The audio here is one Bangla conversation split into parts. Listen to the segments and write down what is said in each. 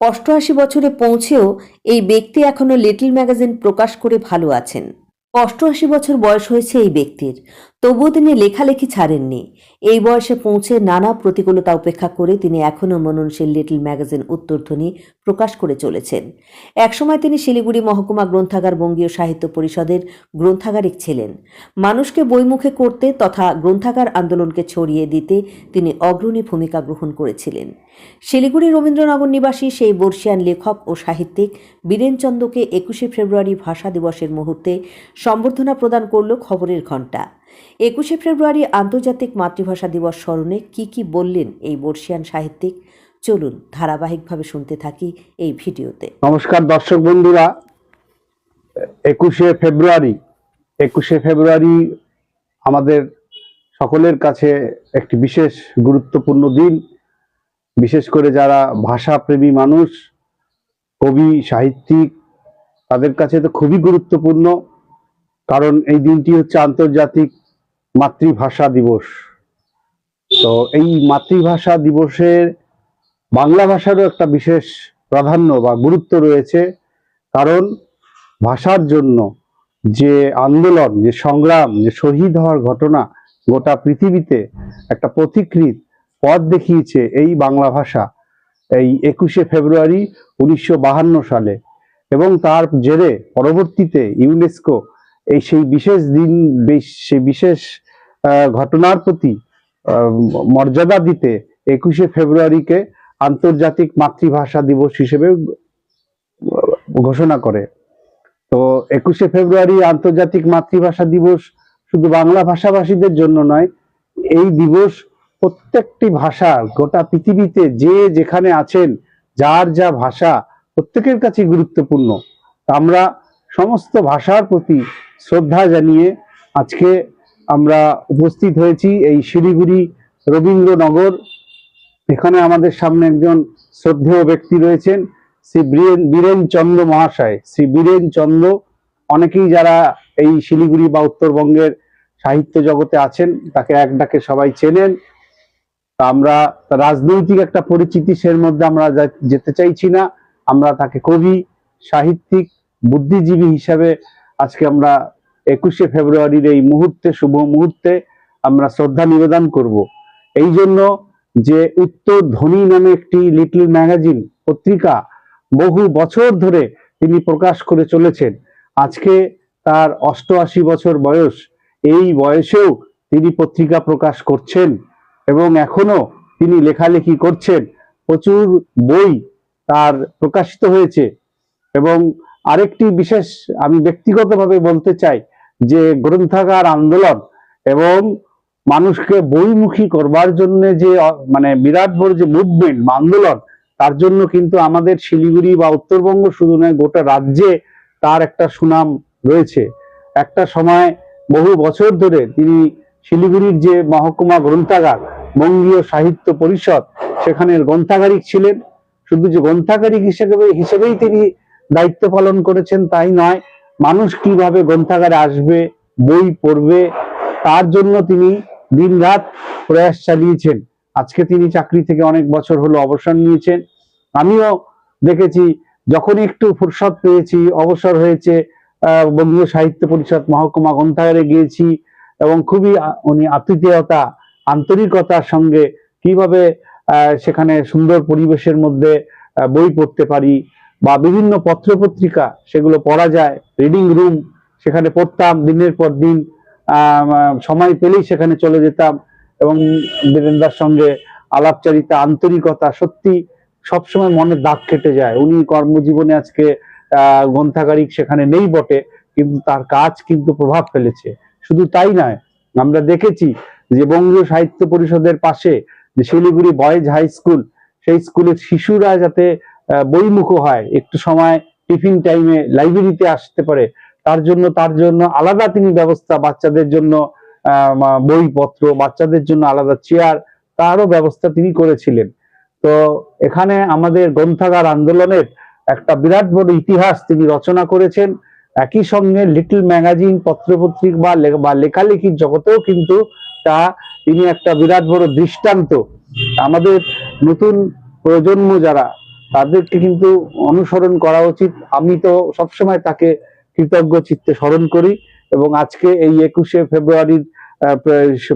অষ্টআশি বছরে পৌঁছেও এই ব্যক্তি এখনও লিটল ম্যাগাজিন প্রকাশ করে ভালো আছেন। অষ্টআশি বছর বয়স হয়েছে এই ব্যক্তির। তবুও তিনি লেখালেখি ছাড়েননি। এই বয়সে পৌঁছে নানা প্রতিকূলতা উপেক্ষা করে তিনি এখনও মননশীল লিটল ম্যাগাজিন উত্তরধ্বনি প্রকাশ করে চলেছেন। একসময় তিনি শিলিগুড়ি মহকুমা গ্রন্থাগার বঙ্গীয় সাহিত্য পরিষদের গ্রন্থাগারিক ছিলেন। মানুষকে বইমুখে করতে তথা গ্রন্থাগার আন্দোলনকে ছড়িয়ে দিতে তিনি অগ্রণী ভূমিকা গ্রহণ করেছিলেন। শিলিগুড়ি রবীন্দ্রনগর নিবাসী সেই বর্ষিয়ান লেখক ও সাহিত্যিক বীরেনচন্দ্রকে একুশে ফেব্রুয়ারি ভাষা দিবসের মুহূর্তে সম্বর্ধনা প্রদান করল খবরের ঘণ্টা। একুশে ফেব্রুয়ারি আন্তর্জাতিক মাতৃভাষা দিবস স্মরণে কি কি বললেন এই বর্ষিয়ান সাহিত্যিক? চলুন ধারাবাহিকভাবে শুনতে থাকি এই ভিডিওতে। নমস্কার দর্শক বন্ধুরা। একুশে ফেব্রুয়ারি একুশে ফেব্রুয়ারি আমাদের সকলের কাছে একটি বিশেষ গুরুত্বপূর্ণ দিন। বিশেষ করে যারা ভাষাপ্রেমী মানুষ, কবি, সাহিত্যিক, তাদের কাছে তো খুবই গুরুত্বপূর্ণ। কারণ এই দিনটি হচ্ছে আন্তর্জাতিক মাতৃভাষা দিবস। তো এই মাতৃভাষা দিবসের বাংলা ভাষারও একটা বিশেষ প্রাধান্য বা গুরুত্ব রয়েছে। কারণ ভাষার জন্য যে আন্দোলন, যে সংগ্রাম, যে শহীদ হওয়ার ঘটনা গোটা পৃথিবীতে একটা পথিকৃত পথ দেখিয়েছে এই বাংলা ভাষা এই একুশে ফেব্রুয়ারি উনিশশো সালে। এবং তার জেরে পরবর্তীতে ইউনেস্কো এই সেই বিশেষ দিন সেই বিশেষ ঘটনার প্রতি মর্যাদা দিতে একুশে ফেব্রুয়ারিকে আন্তর্জাতিক মাতৃভাষা দিবস হিসেবে ঘোষণা করে। তো একুশে ফেব্রুয়ারি আন্তর্জাতিক মাতৃভাষা দিবস শুধু বাংলা ভাষাভাষীদের জন্য নয়, এই দিবস প্রত্যেকটি ভাষা, গোটা পৃথিবীতে যে যেখানে আছেন, যার যা ভাষা প্রত্যেকের কাছে গুরুত্বপূর্ণ। আমরা সমস্ত ভাষার প্রতি শ্রদ্ধা জানিয়ে আজকে আমরা উপস্থিত হয়েছি এই শিলিগুড়ি রবীন্দ্রনগর। এখানে আমাদের সামনে একজন শ্রদ্ধেয় ব্যক্তি রয়েছেন, শ্রী বীরেন বীরেন চন্দ্র মহাশয়। শ্রী বীরেন চন্দ্র অনেকেই যারা এই শিলিগুড়ি বা উত্তরবঙ্গের সাহিত্য জগতে আছেন, তাকে এক ডাকে সবাই চেনেন। তা আমরা রাজনৈতিক একটা পরিচিতি সের মধ্যে আমরা যেতে চাইছি না। আমরা তাকে কবি, সাহিত্যিক বুদ্ধিজীবী হিসাবে আজকে আমরা একুশে ফেব্রুয়ারির এই মুহূর্তে, শুভ মুহূর্তে আমরা শ্রদ্ধা নিবেদন করব। এই জন্য যে উত্তর ধ্বনি নামে একটি লিটল ম্যাগাজিন পত্রিকা বহু বছর ধরে তিনি প্রকাশ করে চলেছেন, আজকে তার অষ্টআশি বছর বয়স। এই বয়সেও তিনি পত্রিকা প্রকাশ করছেন এবং এখনও তিনি লেখালেখি করছেন। প্রচুর বই তার প্রকাশিত হয়েছে এবং আরেকটি বিশেষ আমি ব্যক্তিগতভাবে বলতে চাই যে গ্রন্থাগার আন্দোলন এবং মানুষকে বইমুখী করবার জন্য যে মানে বিরাট বড় যে মুভমেন্ট আন্দোলন, তার জন্য কিন্তু আমাদের শিলিগুড়ি বা উত্তরবঙ্গ শুধু নয়, গোটা রাজ্যে তার একটা সুনাম রয়েছে। একটা সময় বহু বছর ধরে তিনি শিলিগুড়ির যে মহকুমা গ্রন্থাগার, বঙ্গীয় সাহিত্য পরিষদ, সেখানের গ্রন্থাগারিক ছিলেন। শুধু যে গ্রন্থাগারিক হিসেবে হিসেবেই তিনি দায়িত্ব পালন করেছেন, তাই নয়। মানুষ কীভাবে গ্রন্থাগারে আসবে, বই পড়বে, তার জন্য তিনি দিনরাত প্রয়াস চালিয়েছেন। আজকে তিনি চাকরি থেকে অনেক বছর হলো অবসর নিয়েছেন। আমিও দেখেছি, যখন একটু ফুরসত পেয়েছি, অবসর হয়েছে বঙ্গীয় সাহিত্য পরিষদ মহকুমা গ্রন্থাগারে গিয়েছি এবং খুবই উনি আতিথেয়তা, আন্তরিকতার সঙ্গে কীভাবে সেখানে সুন্দর পরিবেশের মধ্যে বই পড়তে পারি বা বিভিন্ন পত্রপত্রিকা সেগুলো পড়া যায় রিডিং রুম সেখানে পড়তাম, দিনের পর দিন সময় পেলেই সেখানে চলে যেতাম এবং বীরেন্দার সঙ্গে আলাপচারিতা, আন্তরিকতা সত্যি সবসময় মনে দাগ কেটে যায়। উনি কর্মজীবনে আজকে গ্রন্থাগারিক সেখানে নেই বটে, কিন্তু তার কাজ কিন্তু প্রভাব ফেলেছে। শুধু তাই নয়, আমরা দেখেছি যে বঙ্গীয় সাহিত্য পরিষদের পাশে শিলিগুড়ি বয়েজ হাই স্কুল, সেই স্কুলের শিশুরা যাতে বইমুখ হয়। একটু সময় টিফিন টাইমে লাইব্রেরিতে আসতে পারে। তার জন্য তার জন্য আলাদা তিনি ব্যবস্থা, বাচ্চাদের জন্য বইপত্র, বাচ্চাদের জন্য আলাদা চেয়ার তারও ব্যবস্থা তিনি করেছিলেন। তো এখানে আমাদের গ্রন্থাগার আন্দোলনের একটা বিরাট বড় ইতিহাস তিনি রচনা করেছেন। একই সঙ্গে লিটল ম্যাগাজিন পত্রপত্রিক বা বা লেখালেখির জগতেও কিন্তু তা তিনি একটা বিরাট বড় দৃষ্টান্ত। আমাদের নতুন প্রজন্ম যারা তাদেরকে কিন্তু অনুসরণ করা উচিত। আমি তো সবসময় তাকে কৃতজ্ঞ চিত্তে স্মরণ করি এবং আজকে এই একুশে ফেব্রুয়ারির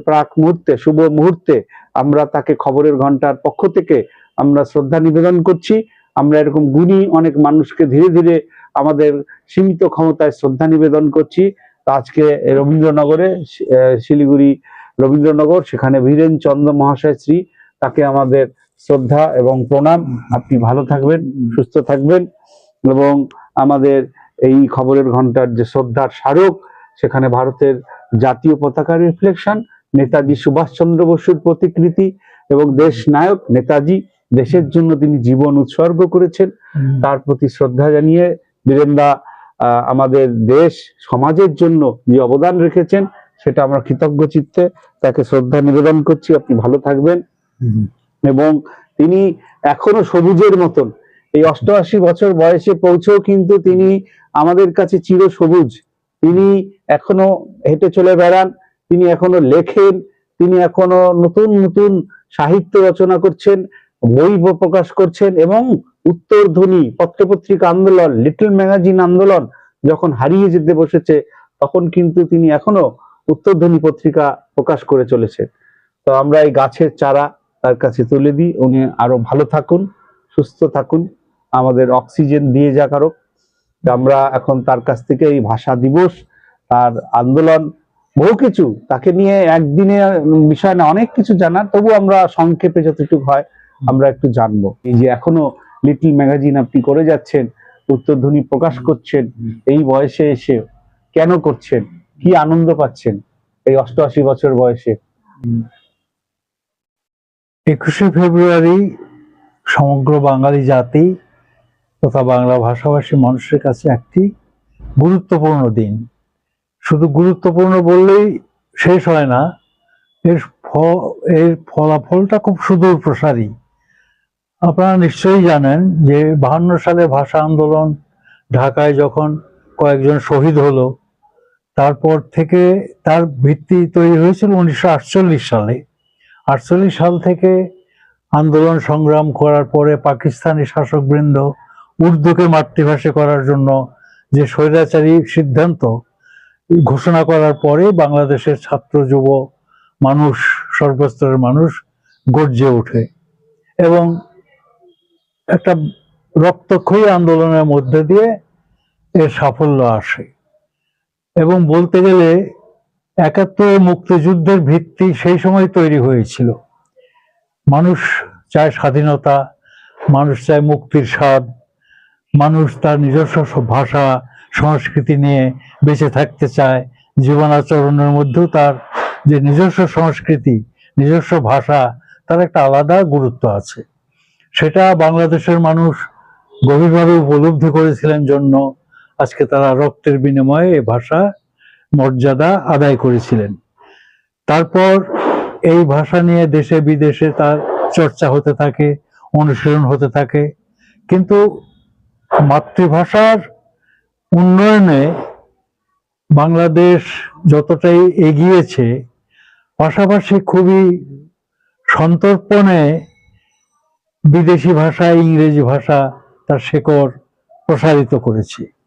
প্রাক মুহূর্তে, শুভ মুহূর্তে আমরা তাকে খবরের ঘণ্টার পক্ষ থেকে আমরা শ্রদ্ধা নিবেদন করছি। আমরা এরকম গুণী অনেক মানুষকে ধীরে ধীরে আমাদের সীমিত ক্ষমতায় শ্রদ্ধা নিবেদন করছি। আজকে রবীন্দ্রনগরে শিলিগুড়ি রবীন্দ্রনগর, সেখানে বীরেন চন্দ্র মহাশয় শ্রী, তাকে আমাদের শ্রদ্ধা এবং প্রণাম। আপনি ভালো থাকবেন সুস্থ থাকবেন এবং আমাদের এই খবরের ঘণ্টার যে শ্রদ্ধার স্মারক সেখানে ভারতের জাতীয় পতাকার রিফ্লেকশন নেতাজি সুভাষচন্দ্র বসুর প্রতিকৃতি এবং দেশ নায়ক নেতাজি দেশের জন্য তিনি জীবন উৎসর্গ করেছেন। তার প্রতি শ্রদ্ধা জানিয়ে বীরেন্দা আহ, আমাদের দেশ সমাজের জন্য যে অবদান রেখেছেন সেটা আমরা কৃতজ্ঞ চিত্তে তাকে শ্রদ্ধা নিবেদন করছি। আপনি ভালো থাকবেন। এবং তিনি এখনও সবুজের মতন। এই অষ্টআশি বছর বয়সে পৌঁছেও কিন্তু তিনি আমাদের কাছে চির সবুজ। তিনি এখনও হেঁটে চলে বেড়ান, তিনি এখনও লেখেন, তিনি এখনও নতুন নতুন সাহিত্য রচনা করছেন, বই প্রকাশ করছেন এবং উত্তর উত্তরধ্বনি পত্রপত্রিকা আন্দোলন, লিটল ম্যাগাজিন আন্দোলন যখন হারিয়ে যেতে বসেছে, তখন কিন্তু তিনি এখনও উত্তরধ্বনি পত্রিকা প্রকাশ করে চলেছে তো আমরা এই গাছের চারা তার কাছে তুলে দিই। উনি আরও ভালো থাকুন সুস্থ থাকুন। আমাদের অক্সিজেন দিয়ে যা কারও আমরা এখন তার কাছ থেকে এই ভাষা দিবস তার আন্দোলন বহু কিছু তাকে নিয়ে একদিনে বিষয় না অনেক কিছু জানার। তবু আমরা সংক্ষেপে যতটুকু হয় আমরা একটু জানব। এই যে এখনও লিটল ম্যাগাজিন আপনি করে যাচ্ছেন উত্তরধ্বনি প্রকাশ করছেন এই বয়সে এসে কেন করছেন? কি আনন্দ পাচ্ছেন এই অষ্টআশি বছর বয়সে? একুশে ফেব্রুয়ারি সমগ্র বাঙালি জাতি তথা বাংলা ভাষাভাষী মানুষের কাছে একটি গুরুত্বপূর্ণ দিন। শুধু গুরুত্বপূর্ণ বললেই শেষ হয় না, এর এর ফলাফলটা খুব সুদূর প্রসারী আপনারা নিশ্চয়ই জানেন যে বাহান্ন সালে ভাষা আন্দোলন ঢাকায় যখন কয়েকজন শহীদ হলো, তারপর থেকে তার ভিত্তি তৈরি হয়েছিল উনিশশো আটচল্লিশ সালে। আটচল্লিশ সাল থেকে আন্দোলন সংগ্রাম করার পরে পাকিস্তানি শাসকবৃন্দ উর্দুকে মাতৃভাষা করার জন্য যে স্বৈরাচারী সিদ্ধান্ত ঘোষণা করার পরে বাংলাদেশের ছাত্র, যুব মানুষ, সর্বস্তরের মানুষ গর্জে ওঠে। এবং একটা রক্তক্ষয়ী আন্দোলনের মধ্যে দিয়ে এর সাফল্য আসে। এবং বলতে গেলে একাত্তরে মুক্তিযুদ্ধের ভিত্তি সেই সময় তৈরি হয়েছিল। মানুষ চায় স্বাধীনতা, মানুষ চায় মুক্তির স্বাদ, মানুষ তার নিজস্ব ভাষা, সংস্কৃতি নিয়ে বেঁচে থাকতে চায়। জীবন আচরণের মধ্যেও তার যে নিজস্ব সংস্কৃতি, নিজস্ব ভাষা, তার একটা আলাদা গুরুত্ব আছে। সেটা বাংলাদেশের মানুষ গভীরভাবে উপলব্ধি করেছিলেন জন্য আজকে তারা রক্তের বিনিময়ে এই ভাষা মর্যাদা আদায় করেছিলেন। তারপর এই ভাষা নিয়ে দেশে বিদেশে তার চর্চা হতে থাকে, অনুশীলন হতে থাকে। কিন্তু মাতৃভাষার উন্নয়নে বাংলাদেশ যতটাই এগিয়েছে, পাশাপাশি খুবই সন্তর্পণে বিদেশি ভাষা, ইংরেজি ভাষা তার শেকড় প্রসারিত করেছে।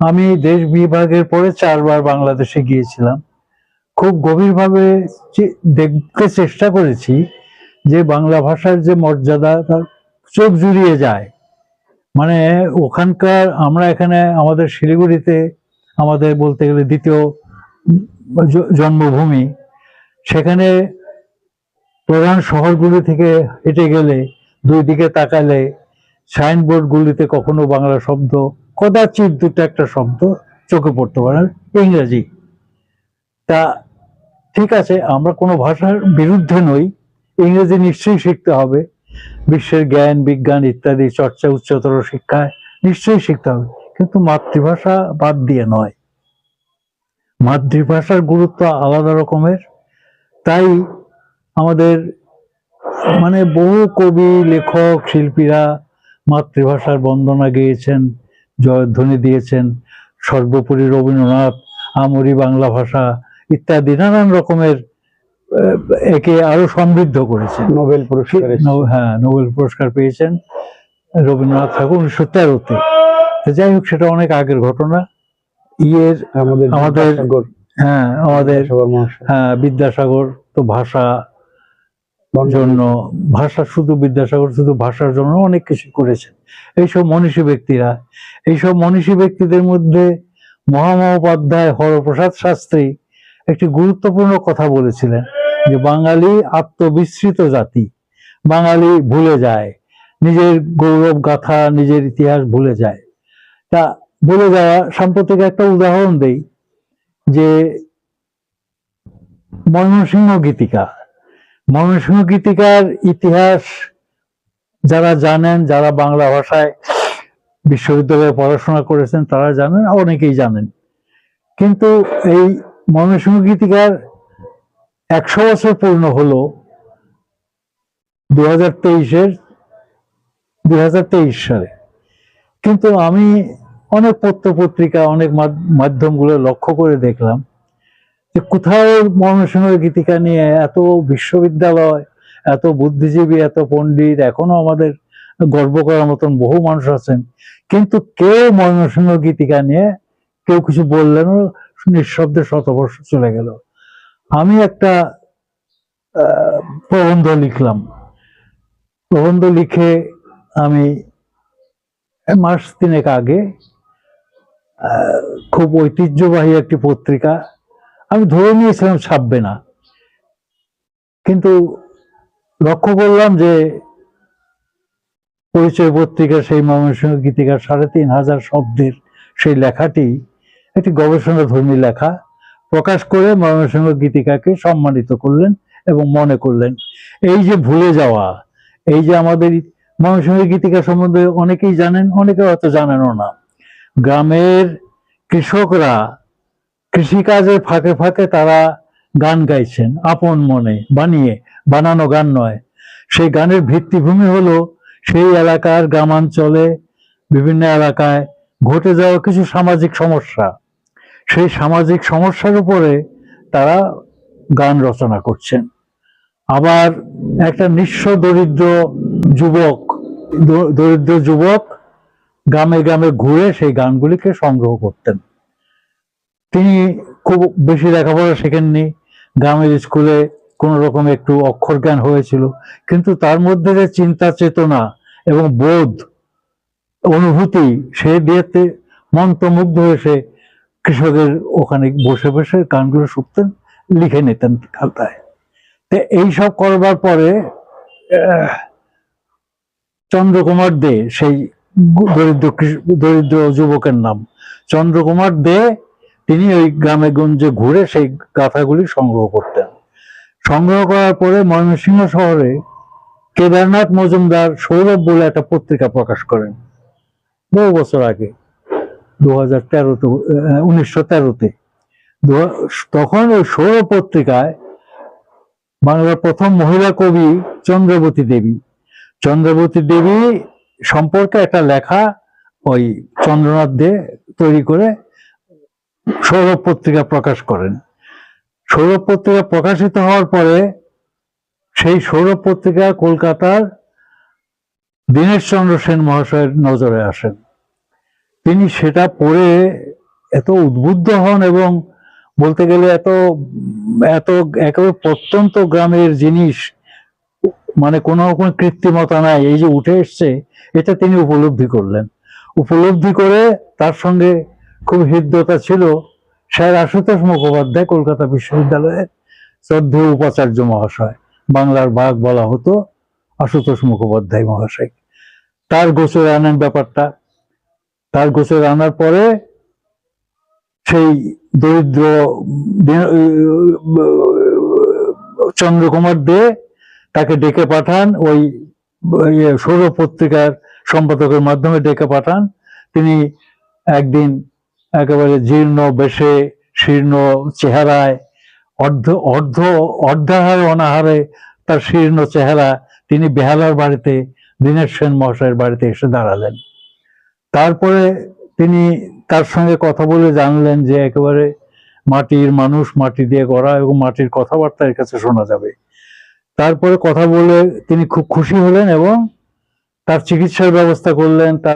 আমি দেশ বিভাগের পরে চারবার বাংলাদেশে গিয়েছিলাম। খুব গভীরভাবে দেখতে চেষ্টা করেছি যে বাংলা ভাষার যে মর্যাদা, তার চোখ জুড়িয়ে যায়। মানে ওখানকার আমরা এখানে আমাদের শিলিগুড়িতে, আমাদের বলতে গেলে দ্বিতীয় জন্মভূমি, সেখানে প্রধান শহরগুলি থেকে হেঁটে গেলে দুই দিকে তাকালে সাইনবোর্ডগুলিতে কখনো বাংলা শব্দ কদাচিৎ দুটো একটা শব্দ চোখে পড়তে পারে, ইংরেজি। তা ঠিক আছে, আমরা কোনো ভাষার বিরুদ্ধে নই, ইংরেজি নিশ্চয়ই শিখতে হবে। বিশ্বের জ্ঞান, বিজ্ঞান ইত্যাদি চর্চা উচ্চতর শিক্ষায় নিশ্চয়ই শিখতে হবে, কিন্তু মাতৃভাষা বাদ দিয়ে নয়। মাতৃভাষার গুরুত্ব আলাদা রকমের, তাই আমাদের মানে বহু কবি, লেখক, শিল্পীরা মাতৃভাষার বন্দনা গেয়েছেন। জয়ধ্বনি দিয়েছেন সর্বোপরি রবীন্দ্রনাথ আমরি বাংলা ভাষা ইত্যাদি নানান রকমের একে আরও সমৃদ্ধ করেছেন। নোবেল পুরস্কার হ্যাঁ নোবেল পুরস্কার পেয়েছেন রবীন্দ্রনাথ ঠাকুর উনিশশো তেরোতে। যাই হোক সেটা অনেক আগের ঘটনা। ইয়ের আমাদের আমাদের হ্যাঁ আমাদের হ্যাঁ বিদ্যাসাগর তো ভাষা জন্য ভাষা শুধু বিদ্যাসাগর, শুধু ভাষার জন্য অনেক কিছু করেছেন। এইসব মনীষী ব্যক্তিরা, এইসব মনীষী ব্যক্তিদের মধ্যে মহামহোপাধ্যায় হরপ্রসাদ শাস্ত্রী একটি গুরুত্বপূর্ণ কথা বলেছিলেন যে বাঙালি আত্মবিস্মৃত জাতি, বাঙালি ভুলে যায়, নিজের গৌরব গাথা, নিজের ইতিহাস ভুলে যায়। তা ভুলে যাওয়া সাম্প্রতিক একটা উদাহরণ দেই যে ময়মনসিংহ গীতিকা। ময়মনসিংহ গীতিকার ইতিহাস যারা জানেন, যারা বাংলা ভাষায় বিশ্ববিদ্যালয়ে পড়াশোনা করেছেন, তারা জানেন, অনেকেই জানেন। কিন্তু এই ময়মনসিংহ গীতিকার একশো বছর পূর্ণ হলো দু হাজার তেইশের দুই হাজার তেইশ সালে। কিন্তু আমি অনেক পত্র পত্রিকা অনেক মাধ- মাধ্যমগুলো লক্ষ্য করে দেখলাম যে কোথাও ময়মনসিংহ গীতিকা নিয়ে এত বিশ্ববিদ্যালয়, এত বুদ্ধিজীবী, এত পণ্ডিত, এখনও আমাদের গর্ব করার মতন বহু মানুষ আছেন। কিন্তু কেউ ময়মনসিংহ গীতিকা নিয়ে কেউ কিছু বললেনও নিঃশব্দে শতবর্ষ চলে গেল। আমি একটা প্রবন্ধ লিখলাম। প্রবন্ধ লিখে আমি মাস তিনেক আগে খুব ঐতিহ্যবাহী একটি পত্রিকা আমি ধরে নিয়েছিলাম ছাপবে না। কিন্তু লক্ষ্য করলাম যে পরিচয় পত্রিকা সেই ময়মনসিংহ গীতিকার সাড়ে তিন হাজার শব্দের সেই লেখাটি একটি গবেষণা ধর্মী লেখা প্রকাশ করে ময়মনসিংহ গীতিকাকে সম্মানিত করলেন এবং মনে করলেন, এই যে ভুলে যাওয়া, এই যে আমাদের ময়মনসিংহ গীতিকা সম্বন্ধে অনেকেই জানেন, অনেকে হয়তো জানেনও না। গ্রামের কৃষকরা কৃষিকাজের ফাঁকে ফাঁকে তারা গান গাইছেন, আপন মনে বানিয়ে, বানানো গান নয়। সেই গানের ভিত্তিভূমি হলো সেই এলাকার গ্রামাঞ্চলে বিভিন্ন এলাকায় ঘটে যাওয়া কিছু সামাজিক সমস্যা। সেই সামাজিক সমস্যার উপরে তারা গান রচনা করছেন। আবার একটা নিঃস্ব দরিদ্র যুবক দরিদ্র যুবক গ্রামে গ্রামে ঘুরে সেই গানগুলিকে সংগ্রহ করতেন। তিনি খুব বেশি লেখাপড়া শেখেননি। গ্রামের স্কুলে কোনো রকম একটু অক্ষর জ্ঞান হয়েছিল। কিন্তু তার মধ্যে যে চিন্তা, চেতনা এবং বোধ, অনুভূতি, সে দিয়েতে মন্ত্রমুগ্ধ হয়ে সে কৃষকের ওখানে বসে বসে গানগুলো শুনতেন, লিখে নিতেন খাতায়। তো এইসব করবার পরে চন্দ্রকুমার দে, সেই দরিদ্র দরিদ্র যুবকের নাম, চন্দ্রকুমার দে তিনি ওই গ্রামে গঞ্জে ঘুরে সেই গাথাগুলি সংগ্রহ করতেন। সংগ্রহ করার পরে ময়মনসিংহ শহরে কেদারনাথ মজুমদার সৌরভ বলে একটা পত্রিকা প্রকাশ করেন। বহু বছর আগে দু হাজার তেরোতে উনিশশো তেরোতে তখন ওই সৌরভ পত্রিকায় বাংলার প্রথম মহিলা কবি চন্দ্রবতী দেবী। চন্দ্রবতী দেবী সম্পর্কে একটা লেখা ওই চন্দ্রনাথ দে তৈরি করে সৌরভ পত্রিকা প্রকাশ করেন। সৌরভ পত্রিকা প্রকাশিত হওয়ার পরে সেই সৌরভ পত্রিকা কলকাতার দীনেশ চন্দ্র সেন মহাশয়ের নজরে আসেন। তিনি সেটা পড়ে এত উদ্বুদ্ধ হন এবং বলতে গেলে এত এত একেবারে প্রত্যন্ত গ্রামের জিনিস মানে কোনো রকম কৃত্রিমতা নাই, এই যে উঠে এসছে, এটা তিনি উপলব্ধি করলেন। উপলব্ধি করে তার সঙ্গে খুব হৃদ্যতা ছিল স্যার আশুতোষ মুখোপাধ্যায় কলকাতা বিশ্ববিদ্যালয়ের শ্রদ্ধেয় উপাচার্য মহাশয়। বাংলার বাঘ বলা হতো আশুতোষ মুখোপাধ্যায় মহাশয়। তার গোচরে আনেন ব্যাপারটা, তার গোচরে আনার পরে সেই দরিদ্র চন্দ্রকুমার দে তাকে ডেকে পাঠান, ওই ইয়ে সৌর পত্রিকার সম্পাদকের মাধ্যমে ডেকে পাঠান। তিনি একদিন একেবারে জীর্ণ, বেশে শীর্ণ চেহারায়, অর্ধ অর্ধ, অর্ধাহারে, অনাহারে তার শীর্ণ চেহারা তিনি বেহালার বাড়িতে দীনেশ সেন মহাশয়ের বাড়িতে এসে দাঁড়ালেন। তারপরে তিনি তার সঙ্গে কথা বলে জানলেন যে একেবারে মাটির মানুষ, মাটি দিয়ে গড়া এবং মাটির কথাবার্তা এর কাছে শোনা যাবে। তারপরে কথা বলে তিনি খুব খুশি হলেন এবং তার চিকিৎসার ব্যবস্থা করলেন, তার